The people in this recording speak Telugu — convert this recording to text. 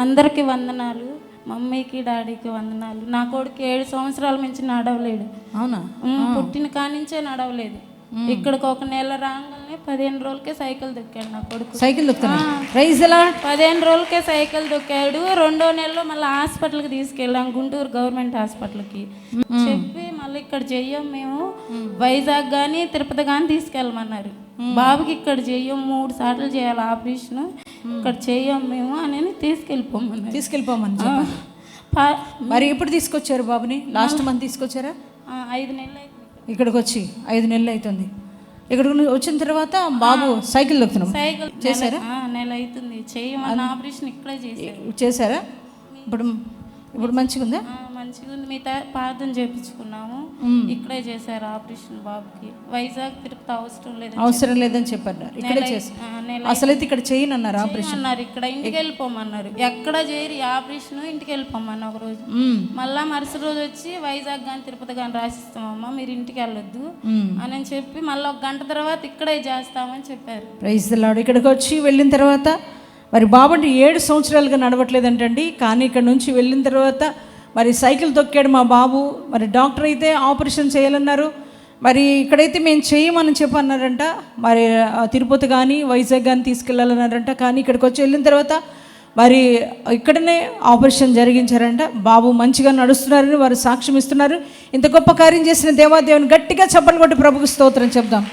అందరికీ వందనాలు మమ్మీకి డాడీకి వందనాలు. నా కొడుకు ఏడు సంవత్సరాల నుంచి నడవలేడు. అవునా? పుట్టిన కానించే నడవలేదు. ఇక్కడికి ఒక నెల రాగానే పదిహేను రోజులకే సైకిల్ దొక్కాడు నా కొడుకు. సైకిల్ పదిహేను రోజులకే సైకిల్ దొక్కాడు. రెండో నెలలో మళ్ళీ హాస్పిటల్కి తీసుకెళ్ళాం గుంటూరు గవర్నమెంట్ హాస్పిటల్కి. చెప్పి మళ్ళీ ఇక్కడ చెయ్యం మేము. వైజాగ్ కానీ తిరుపతి కానీ తీసుకెళ్ళమన్నారు. బాబుకి ఇక్కడ చెయ్యం మూడు సార్లు చేయాలి ఆపరేషన్. ఇక్కడ చెయ్యం మేము అని తీసుకెళ్ళిపోమని పా- మరి ఎప్పుడు తీసుకొచ్చారు బాబుని? లాస్ట్ మంత్ తీసుకొచ్చారా? ఐదు నెలలు. ఇక్కడికి వచ్చి ఐదు నెలలు అవుతుంది ఇక్కడికి వచ్చిన తర్వాత బాబు సైకిల్ దొక్కుతున్నాం. సైకిల్ చేశారా? నెల అవుతుంది. చెయ్యమన్న ఆపరేషన్ ఇక్కడే చేశారు. చేశారా? ఇప్పుడు ఇప్పుడు మంచిగా ఉందా మంచిగా ఉంది. మిగతా ప్రార్థన చేయించుకున్నాము ఇక్కడే చేశారు ఆపరేషన్ బాబుకి. వైజాగ్ తిరుపతి అవసరం లేదు అవసరం లేదని చెప్పారు. ఇక్కడే ఆ, నెల అసలైతే ఇక్కడ చేయనన్నారు ఆపరేషన్. అన్నారు ఇక్కడ ఇంటికి వెళ్ళిపోమన్నారు ఎక్కడ చేయరు ఆపరేషన్ ఇంటికి వెళ్ళిపోమన్న ఒక రోజు. మళ్ళా మరుసటి రోజు వచ్చి వైజాగ్ కానీ తిరుపతి కానీ రాసిస్తామమ్మా మీరు ఇంటికి వెళ్ళొద్దు. అని చెప్పి మళ్ళీ ఒక గంట తర్వాత ఇక్కడే చేస్తామని చెప్పారు. ప్రైజ్ లాడు ఇక్కడికి వచ్చి వెళ్ళిన తర్వాత మరి బాబంటి ఏడు సంవత్సరాలుగా నడవట్లేదంటండి. కానీ ఇక్కడ నుంచి వెళ్ళిన తర్వాత మరి సైకిల్ తొక్కాడు మా బాబు. మరి డాక్టర్ అయితే ఆపరేషన్ చేయాలన్నారు. మరి ఇక్కడైతే మేము చేయమని చెప్పి అన్నారంట మరి తిరుపతి కానీ వైజాగ్ కానీ తీసుకెళ్ళాలన్నారంట. కానీ ఇక్కడికి వచ్చి వెళ్ళిన తర్వాత మరి ఇక్కడనే ఆపరేషన్ జరిగించారంట. బాబు మంచిగా నడుస్తున్నారని వారు సాక్ష్యం ఇస్తున్నారు. ఇంత గొప్ప కార్యం చేసిన దేవాదేవుని గట్టిగా చప్పలు కొట్టి ప్రభుకు స్తోత్రం చెప్దాం.